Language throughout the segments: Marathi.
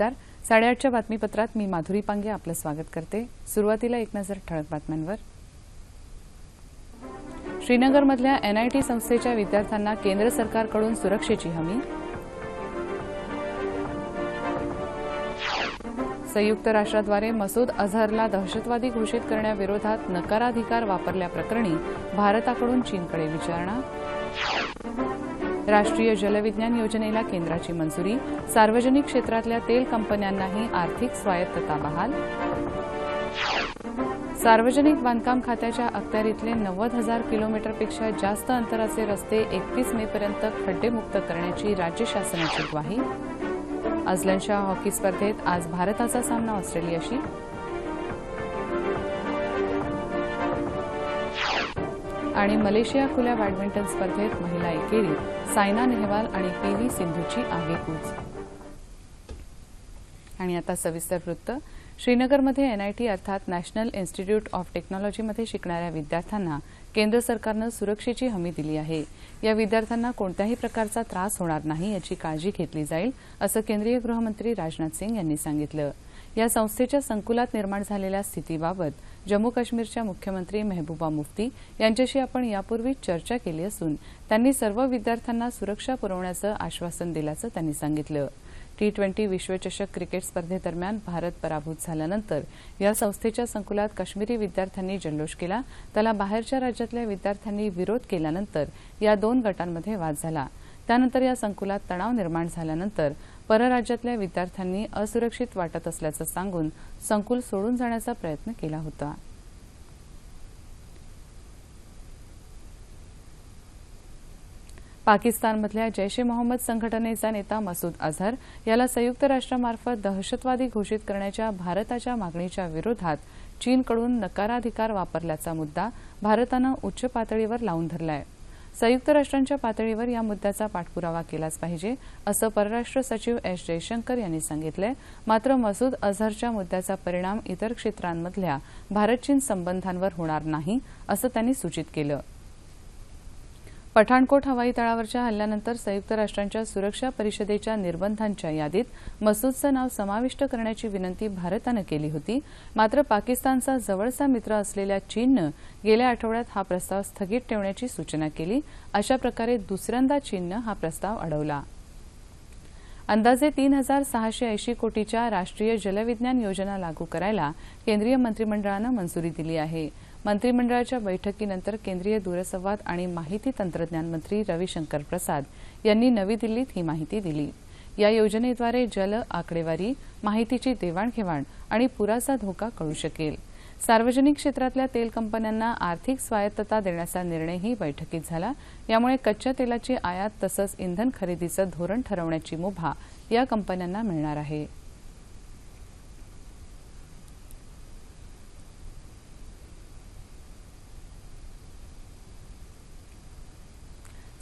नमस्कार. साडेआठच्या बातमीपत्रात मी माधुरी पांगे आपलं स्वागत करते. सुरुवातीला एक नजर ठळक बातम्यांवर. श्रीनगरमधल्या एनआयटी संस्थेच्या विद्यार्थ्यांना केंद्र सरकारकडून सुरक्षेची हमी. संयुक्त राष्ट्राद्वारे मसूद अझहरला दहशतवादी घोषित करण्याविरोधात नकाराधिकार वापरल्याप्रकरणी भारताकडून चीनकडे विचारणा. राष्ट्रीय जलविज्ञान योजनेला केंद्राची मंजुरी. सार्वजनिक क्षेत्रातल्या तेल कंपन्यांनाही आर्थिक स्वायत्तता बहाल. सार्वजनिक बांधकाम खात्याच्या अखत्यारीतले नव्वद हजार किलोमीटरपेक्षा जास्त अंतराचे रस्ते एकतीस मेपर्यंत खड्डेमुक्त करण्याची राज्य शासनाची ग्वाही. अझलनशाह हॉकी स्पर्धेत आज भारताचा सामना ऑस्ट्रेलियाशी. आणि मलेशिया खुल्या बॅडमिंटन स्पर्धेत महिला एकेरीत सायना नेहवाल आणि पी व्ही सिंधूची आगेकूच आणि आता सविस्तर वृत्त. श्रीनगरमध्ये एनआयटी अर्थात नॅशनल इन्स्टिट्यूट ऑफ टेक्नॉलॉजीमध्ये शिकणाऱ्या विद्यार्थ्यांना केंद्र सरकारनं सुरक्षेची हमी दिली आहे. या विद्यार्थ्यांना कोणत्याही प्रकारचा त्रास होणार नाही याची काळजी घेतली जाईल असं केंद्रीय गृहमंत्री राजनाथ सिंग यांनी सांगितलं. या संस्थेच्या संकुलात निर्माण झालेल्या स्थितीबाबत जम्मू काश्मीरच्या मुख्यमंत्री मेहबूबा मुफ्ती यांच्याशी आपण यापूर्वी चर्चा केली असून त्यांनी सर्व विद्यार्थ्यांना सुरक्षा पुरवण्याचं आश्वासन दिल्याचं त्यांनी सांगितलं. टी ट्वेंटी विश्वचषक क्रिकेट स्पर्धेदरम्यान भारत पराभूत झाल्यानंतर या संस्थेच्या संकुलात काश्मीरी विद्यार्थ्यांनी जल्लोष केला. त्याला बाहेरच्या राज्यातल्या विद्यार्थ्यांनी विरोध केल्यानंतर या दोन गटांमध्ये वाद झाला. त्यानंतर या संकुलात तणाव निर्माण झाल्यानंतर परराज्यातल्या विद्यार्थ्यांनी असुरक्षित वाटत असल्याचं सांगून संकुल सोडून जाण्याचा प्रयत्न केला होता. पाकिस्तानमधल्या जैश ए मोहम्मद संघटनेचा नेता मसूद अझहर याला संयुक्त राष्ट्रामार्फत दहशतवादी घोषित करण्याच्या भारताच्या मागणीच्या विरोधात चीनकडून नकाराधिकार वापरल्याचा मुद्दा भारतानं उच्च पातळीवर लावून धरला आहे संयुक्त राष्ट्रांच्या पातळीवर या मुद्द्याचा पाठपुरावा केलाच पाहिजे असं परराष्ट्र सचिव एस जयशंकर यांनी सांगितलंय. मात्र मसूद अझहरच्या मुद्द्याचा परिणाम इतर क्षेत्रांमधल्या भारत चीन संबंधांवर होणार नाही असं त्यांनी सूचित केलं. पठाणकोट हवाई तळावरच्या हल्ल्यानंतर संयुक्त राष्ट्रांच्या सुरक्षा परिषदेच्या निर्बंधांच्या यादीत मसूदचं नाव समाविष्ट करण्याची विनंती भारतानं केली होती. मात्र पाकिस्तानचा जवळचा मित्र असलेल्या चीननं गेल्या आठवड्यात हा प्रस्ताव स्थगित ठेवण्याची सूचना केली. अशा प्रकारे दुसऱ्यांदा चीननं हा प्रस्ताव अडवला. अंदाजे तीन हजार सहाशे ऐंशी कोटीच्या राष्ट्रीय जलविज्ञान योजना लागू करायला केंद्रीय मंत्रिमंडळानं मंजुरी दिली आहे. मंत्रिमंडळाच्या बैठकीनंतर केंद्रीय दूरसंवाद आणि माहिती तंत्रज्ञान मंत्री रविशंकर प्रसाद यांनी नवी दिल्लीत ही माहिती दिली. या योजनेद्वारे जल आकडेवारी माहितीची देवाणघेवाण आणि पुराचा धोका कळू शकेल. सार्वजनिक क्षेत्रातल्या तेल कंपन्यांना आर्थिक स्वायत्तता देण्याचा निर्णयही बैठकीत झाला. यामुळे कच्च्या तेलाची आयात तसंच इंधन खरेदीचं धोरण ठरवण्याची मुभा या कंपन्यांना मिळणार आहे.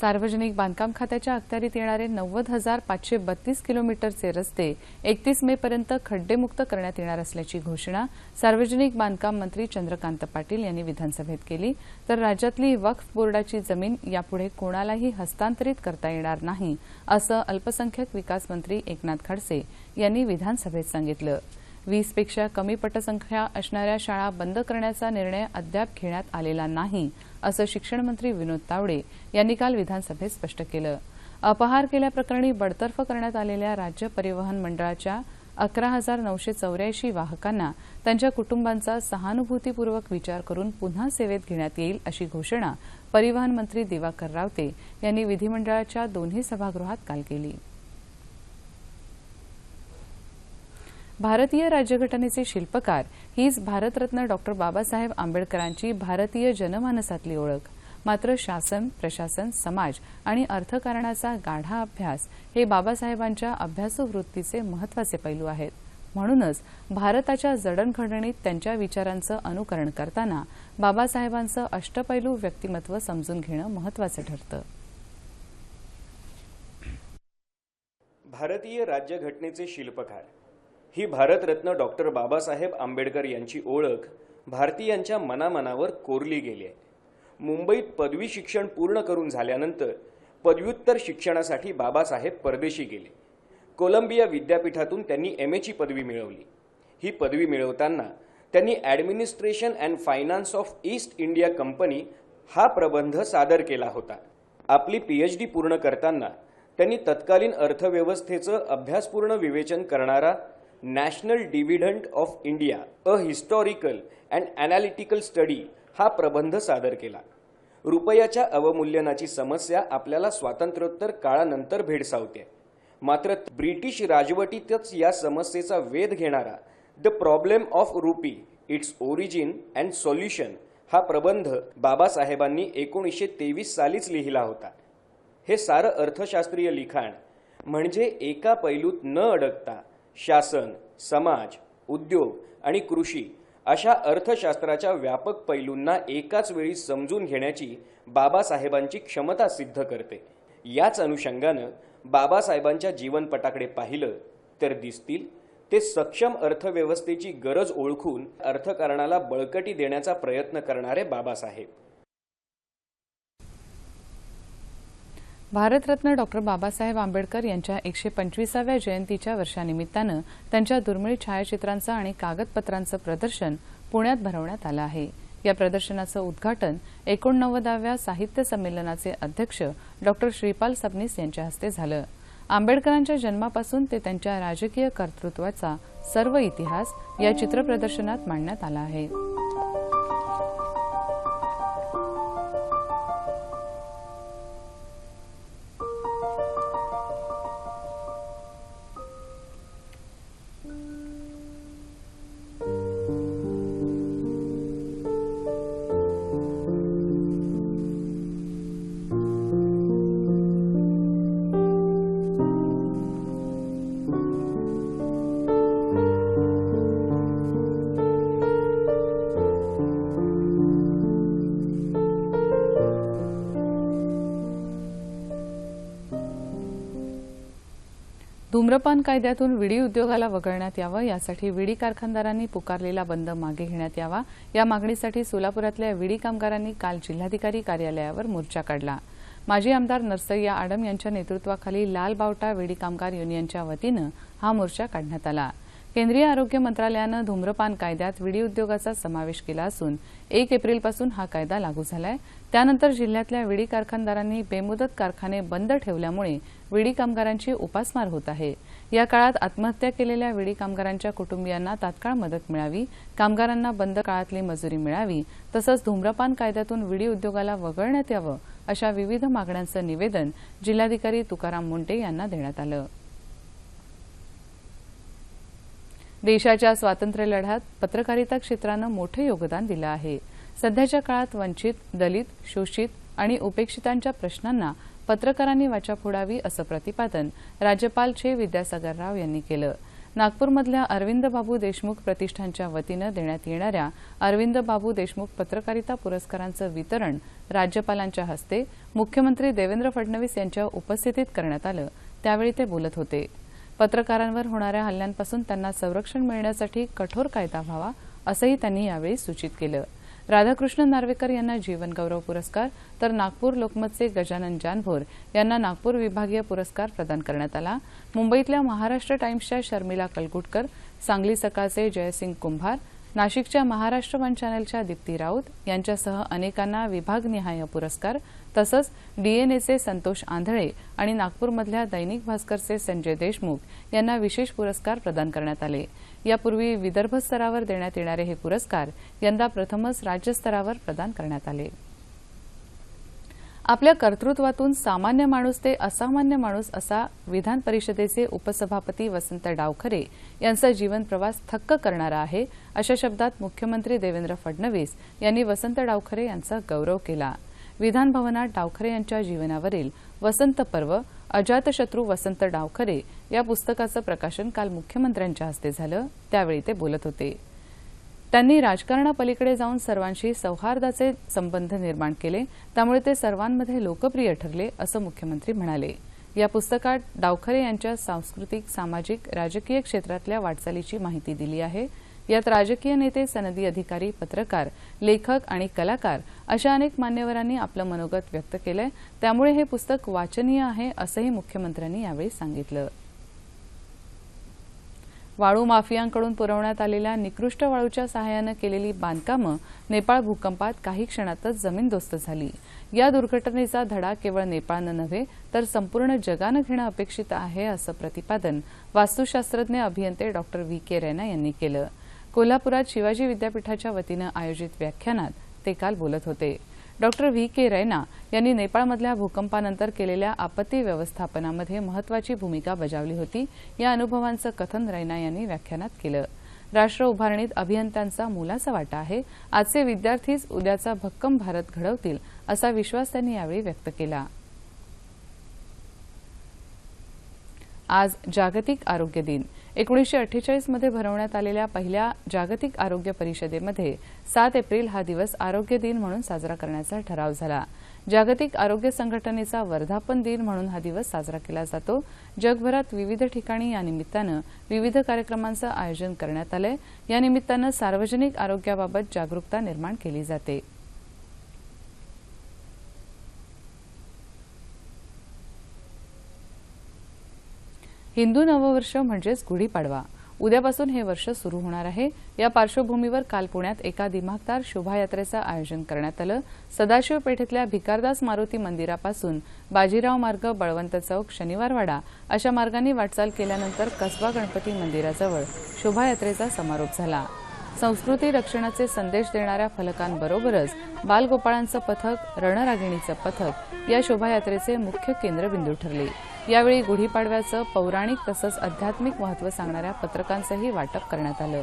सार्वजनिक बांधकाम खात्याच्या अखत्यारीत येणारे नव्वद हजार पाचशे बत्तीस किलोमीटरचे रस्ते एकतीस मे पर्यंत खड्डेमुक्त करण्यात येणार असल्याची घोषणा सार्वजनिक बांधकाम मंत्री चंद्रकांत पाटील यांनी विधानसभेत केली. तर राज्यातली वक्फ बोर्डाची जमीन यापुढे कोणालाही हस्तांतरित करता येणार नाही असं अल्पसंख्याक विकास मंत्री एकनाथ खडसे यांनी विधानसभेत सांगितलं. वीसपेक्षा कमी पटसंख्या असणाऱ्या शाळा बंद करण्याचा निर्णय अद्याप घेण्यात आलेला नाही असं शिक्षणमंत्री विनोद तावडे यांनी काल विधानसभेत स्पष्ट केलं. अपहार केल्याप्रकरणी बडतर्फ करण्यात आलेल्या राज्य परिवहन मंडळाच्या अकरा हजार नऊशे चौऱ्याऐंशी वाहकांना त्यांच्या कुटुंबांचा सहानुभूतीपूर्वक विचार करून पुन्हा सेवेत घेण्यात येईल अशी घोषणा परिवहन मंत्री दिवाकर रावते यांनी विधिमंडळाच्या दोन्ही सभागृहात काल केली. भारतीय राज्यघटनेचे शिल्पकार हीच भारतरत्न डॉक्टर बाबासाहेब आंबेडकरांची भारतीय जनमानसातली ओळख. मात्र शासन प्रशासन समाज आणि अर्थकारणाचा गाढा अभ्यास हे बाबासाहेबांच्या अभ्यासवृत्तीचे महत्त्वाचे पैलू आहेत. म्हणूनच भारताच्या जडणघडणीत त्यांच्या विचारांचं अनुकरण करताना बाबासाहेबांचं अष्टपैलू व्यक्तिमत्व समजून घेणं महत्वाचं ठरतं. भारतीय राज्यघटनेचे शिल्पकार ही भारतरत्न डॉक्टर बाबासाहेब आंबेडकर यांची ओळख भारतीयांच्या मनामनावर कोरली गेली आहे. मुंबईत पदवी शिक्षण पूर्ण करून झाल्यानंतर पदव्युत्तर शिक्षणासाठी बाबासाहेब परदेशी गेले. कोलंबिया विद्यापीठातून त्यांनी एम एची पदवी मिळवली. ही पदवी मिळवताना त्यांनी administration and finance of East India Company हा प्रबंध सादर केला होता. आपली पी एच डी पूर्ण करताना त्यांनी तत्कालीन अर्थव्यवस्थेचं अभ्यासपूर्ण विवेचन करणारा national dividend of India a historical and analytical study हा प्रबंध सादर केला. रुपयाच्या अवमूल्यनाची समस्या आपल्याला स्वातंत्र्योत्तर काळानंतर भेडसावते. मात्र ब्रिटिश राजवटीतच या समस्येचा वेध घेणारा the problem of rupee its origin and solution हा प्रबंध बाबासाहेबांनी एकोणीसशे तेवीस सालीच लिहिला होता. हे सारं अर्थशास्त्रीय लिखाण म्हणजे एका पैलूत न अडकता शासन समाज उद्योग आणि कृषी अशा अर्थशास्त्राच्या व्यापक पैलूंना एकाच वेळी समजून घेण्याची बाबासाहेबांची क्षमता सिद्ध करते. याच अनुषंगानं बाबासाहेबांच्या जीवनपटाकडे पाहिलं तर दिसतील ते सक्षम अर्थव्यवस्थेची गरज ओळखून अर्थकारणाला बळकटी देण्याचा प्रयत्न करणारे बाबासाहेब. भारतरत्न डॉक्टर बाबासाहेब आंबेडकर यांच्या एकशे पंचवीसाव्या जयंतीच्या वर्षानिमित्तानं त्यांच्या दुर्मिळ छायाचित्रांचं आणि कागदपत्रांचं प्रदर्शन पुण्यात भरवण्यात आलं आहे. या प्रदर्शनाचं उद्घाटन एकोणनव्वदाव्या साहित्य संमेलनाचे अध्यक्ष डॉक्टर श्रीपाल सबनीस यांच्या हस्ते झालं. आंबेडकरांच्या जन्मापासून ते त्यांच्या राजकीय कर्तृत्वाचा सर्व इतिहास या चित्रप्रदर्शनात मांडण्यात आला आहे. धूम्रपान कायद्यातून विडी उद्योगाला वगळण्यात यावं यासाठी विडी कारखानदारांनी पुकारलेला बंद मागे घेण्यात यावा. या मागणीसाठी सोलापुरातल्या विडी कामगारांनी काल जिल्हाधिकारी कार्यालयावर मोर्चा काढला. माजी आमदार नरसय्या आडम यांच्या नेतृत्वाखाली लाल बावटा विडी कामगार युनियनच्या वतीनं हा मोर्चा काढण्यात आला. केंद्रीय आरोग्य मंत्रालयानं धूम्रपान कायद्यात विडी उद्योगाचा समावेश केला असून एक एप्रिलपासून हा कायदा लागू झालाय. त्यानंतर जिल्ह्यातल्या विडी कारखानदारांनी बेमुदत कारखाने बंद ठेवल्यामुळे विडी कामगारांची उपासमार होत आहे. या काळात आत्महत्या केलेल्या विडी कामगारांच्या कुटुंबियांना तात्काळ मदत मिळावी कामगारांना बंद काळातली मजुरी मिळावी तसंच धूम्रपान कायद्यातून विडी उद्योगाला वगळण्यात यावं अशा विविध मागण्यांचं निवेदन जिल्हाधिकारी तुकाराम मुंटे यांना देण्यात आलं. देशाच्या स्वातंत्र्य लढ्यात पत्रकारिता क्षेत्रानं मोठं योगदान दिलं आहे. सध्याच्या काळात वंचित दलित शोषित आणि उपेक्षितांच्या प्रश्नांना पत्रकारांनी वाचा फोडावी असं प्रतिपादन राज्यपाल चे विद्यासागर राव यांनी केलं. नागपूरमधल्या अरविंद बाबू देशमुख प्रतिष्ठानच्या वतीनं देण्यात येणाऱ्या अरविंद बाबू देशमुख पत्रकारिता पुरस्कारांचं वितरण राज्यपालांच्या हस्ते मुख्यमंत्री देवेंद्र फडणवीस यांच्या उपस्थितीत करण्यात आलं. त्यावेळी ते बोलत होते. पत्रकारांवर होणाऱ्या हल्ल्यांपासून त्यांना संरक्षण मिळण्यासाठी कठोर कायदा व्हावा असंही त्यांनी यावेळी सूचित केलं. राधाकृष्ण नार्वेकर यांना जीवनगौरव पुरस्कार तर नागपूर लोकमतचे गजानन जानभोर यांना नागपूर विभागीय पुरस्कार प्रदान करण्यात आला. मुंबईतल्या महाराष्ट्र टाइम्सच्या शर्मिला कलगुटकर सांगली सकाळचे जयसिंग कुंभार नाशिकच्या महाराष्ट्र वन चॅनलच्या दीप्ती राऊत यांच्यासह अनेकांना विभागनिहाय पुरस्कार तसंच डीएनएचे संतोष आंधळे आणि नागपूरमधल्या दैनिक भास्करचे संजय देशमुख यांना विशेष पुरस्कार प्रदान करण्यात आले. यापूर्वी विदर्भ स्तरावर देण्यात येणारे हे पुरस्कार यंदा प्रथमच राज्यस्तरावर प्रदान करण्यात आले. आपल्या कर्तृत्वातून सामान्य माणूस ते असामान्य माणूस असा विधान परिषदेचे उपसभापती वसंत डावखरे यांचा जीवन प्रवास थक्क करणारा आहे अशा शब्दात मुख्यमंत्री देवेंद्र फडणवीस यांनी वसंत डावखरे यांचा गौरव केला. विधान भवनात डावखरे यांच्या जीवनावरील वसंत पर्व अजातशत्रू वसंत डावखरे या पुस्तकाचं प्रकाशन काल मुख्यमंत्र्यांच्या हस्ते झालं त्यावेळी ते बोलत होते. त्यांनी राजकारणापलीकडे जाऊन सर्वांशी सौहार्दाचे संबंध निर्माण केले. त्यामुळे ते सर्वांमध्ये लोकप्रिय ठरले असं मुख्यमंत्री म्हणाले. या पुस्तकात डावखरे यांच्या सांस्कृतिक सामाजिक राजकीय क्षेत्रातल्या वाटचालीची माहिती दिली आहे. यात राजकीय नेते सनदी अधिकारी पत्रकार लेखक आणि कलाकार अशा अनेक मान्यवरांनी आपलं मनोगत व्यक्त केलंय. त्यामुळे हे पुस्तक वाचनीय आहे असंही मुख्यमंत्र्यांनी यावेळी सांगितलं. वाळू माफियांकडून पुरवण्यात आलेल्या निकृष्ट वाळूच्या सहाय्यानं केलेली बांधकामं नेपाळ भूकंपात काही क्षणातच जमीनदोस्त झाली. या दुर्घटनेचा धडा केवळ नेपाळनं नव्हे तर संपूर्ण जगानं घेणं अपेक्षित आहे असं प्रतिपादन वास्तुशास्त्रज्ञ अभियंते डॉक्टर व्ही. के. रैना यांनी केलं. कोल्हापुरात शिवाजी विद्यापीठाच्या वतीनं आयोजित व्याख्यानात ते काल बोलत होते. डॉक्टर व्ही के रैना यांनी नेपाळमधल्या भूकंपानंतर केलेल्या आपत्ती व्यवस्थापनामध्ये महत्वाची भूमिका बजावली होती. या अनुभवांचं कथन रैना यांनी व्याख्यानात केलं. राष्ट्र उभारणीत अभियंत्यांचा मोलाचा वाटा आहे. आजचे विद्यार्थीच उद्याचा भक्कम भारत घडवतील असा विश्वास त्यांनी यावेळी व्यक्त केला. आज जागतिक आरोग्य दिन. एकोणीसशे अठ्ठेचाळीसमध्ये भरवण्यात आलेल्या पहिल्या जागतिक आरोग्य परिषदेमध्ये सात एप्रिल हा दिवस आरोग्य दिन म्हणून साजरा करण्याचा ठराव झाला. जागतिक आरोग्य संघटनेचा वर्धापन दिन म्हणून हा दिवस साजरा केला जातो. जगभरात विविध ठिकाणी या निमित्तानं विविध कार्यक्रमांचं आयोजन करण्यात आलंय. या निमित्तानं सार्वजनिक आरोग्याबाबत जागरूकता निर्माण केली जाते. हिंदू नववर्ष म्हणजेच गुढीपाडवा उद्यापासून हे वर्ष सुरू होणार आहे. या पार्श्वभूमीवर काल पुण्यात एका दिमाखदार शोभायात्रेचं आयोजन करण्यात आलं. सदाशिव पेठेतल्या भिकारदास मारुती मंदिरापासून बाजीराव मार्ग बळवंत चौक शनिवारवाडा अशा मार्गांनी वाटचाल केल्यानंतर कसबा गणपती मंदिराजवळ शोभायात्रेचा समारोप झाला. संस्कृती रक्षणाचे संदेश देणाऱ्या फलकांबरोबरच बालगोपाळांचं पथक रणरागिणीचं पथक या शोभायात्रेचे मुख्य केंद्रबिंदू ठरले. यावेळी गुढीपाडव्याचं पौराणिक तसंच आध्यात्मिक महत्त्व सांगणाऱ्या पत्रकांचंही वाटप करण्यात आलं.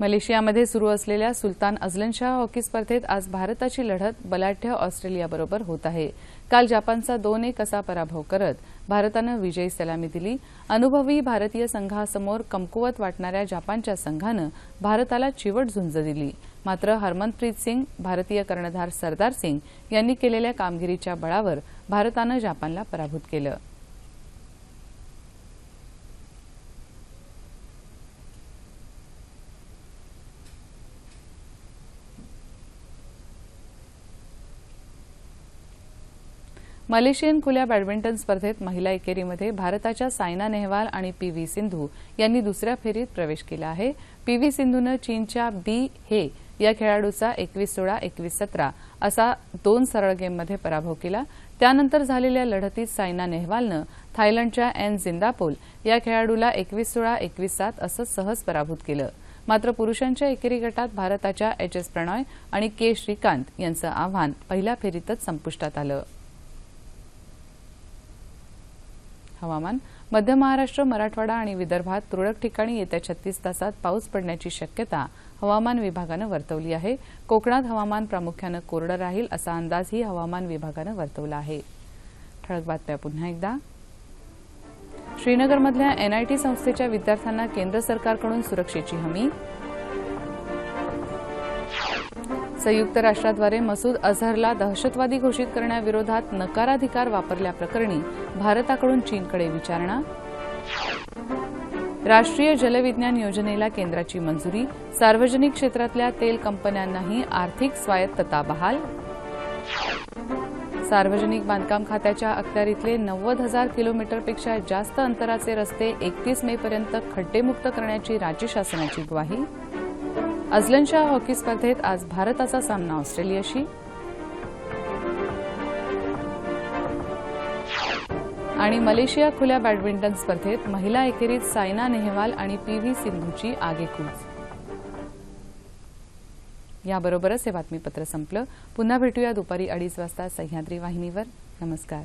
मलेशियामध्ये सुरू असलेल्या सुलतान अझलन शाह हॉकी स्पर्धेत आज भारताची लढत बलाढ्य ऑस्ट्रेलियाबरोबर होत आहे. काल जपानचा दोन एक असा पराभव करत भारतानं विजयी सलामी दिली. अनुभवी भारतीय संघासमोर कमकुवत वाटणाऱ्या जपानच्या संघानं भारताला चिवट झुंज दिली. मात्र हरमनप्रीत सिंग भारतीय कर्णधार सरदार सिंग यांनी केलेल्या कामगिरीच्या बळावर भारतानं जपानला पराभूत केलं. मलेशियन खुल्या बॅडमिंटन स्पर्धेत महिला एकेरीमध्ये भारताच्या सायना नेहवाल आणि पी व्ही सिंधू यांनी दुसऱ्या फेरीत प्रवेश केला आहे. पी व्ही सिंधूनं चीनच्या बी हे या खेळाडूचा एकवीस सोळा एकवीस सतरा असा दोन सरळ गेममध्ये पराभव केला. त्यानंतर झालेल्या लढतीत सायना नेहवालनं थायलंडच्या एन जिंदापोल या खेळाडूला एकवीस सोळा एकवीस सात असं सहज पराभूत केलं. मात्र पुरुषांच्या एकेरी गटात भारताच्या एच एस प्रणॉय आणि के श्रीकांत यांचं आव्हान पहिल्या फेरीतच संपुष्टात आलं. हवामान मध्य महाराष्ट्र मराठवाडा आणि विदर्भात तुरळक ठिकाणी येत्या छत्तीस तासात पाऊस पडण्याची शक्यता हवामान विभागानं वर्तवली आहे. कोकणात हवामान प्रामुख्यानं कोरडं राहील असा अंदाजही हवामान विभागानं वर्तवला आहे. ठळक बातम्या पुन्हा एकदा. श्रीनगरमधल्या एनआयटी संस्थेच्या विद्यार्थ्यांना केंद्र सरकारकडून सुरक्षेची हमी संयुक्त राष्ट्राद्वारे मसूद अझहरला दहशतवादी घोषित करण्याविरोधात नकाराधिकार वापरल्याप्रकरणी भारताकडून चीनकडे विचारणा. राष्ट्रीय जलविज्ञान योजनेला केंद्राची मंजुरी. सार्वजनिक क्षेत्रातल्या तेल कंपन्यांनाही आर्थिक स्वायत्तता बहाल. सार्वजनिक बांधकाम खात्याच्या अखत्यारीतले नव्वद हजार किलोमीटरपेक्षा जास्त अंतराचे रस्ते एकतीस मे पर्यंत खड्डेमुक्त करण्याची राज्य शासनाची ग्वाही. अझलनशाह हॉकी स्पर्धेत आज भारताचा सामना ऑस्ट्रेलियाशी. आणि मलेशिया खुल्या बॅडमिंटन स्पर्धेत महिला एकेरीत सायना नेहवाल आणि पी व्ही सिंधूची आगेकूच. याबरोबरच हे बातमीपत्र संपलं. पुन्हा भेटूया दुपारी अडीच वाजता सह्याद्री वाहिनीवर. नमस्कार.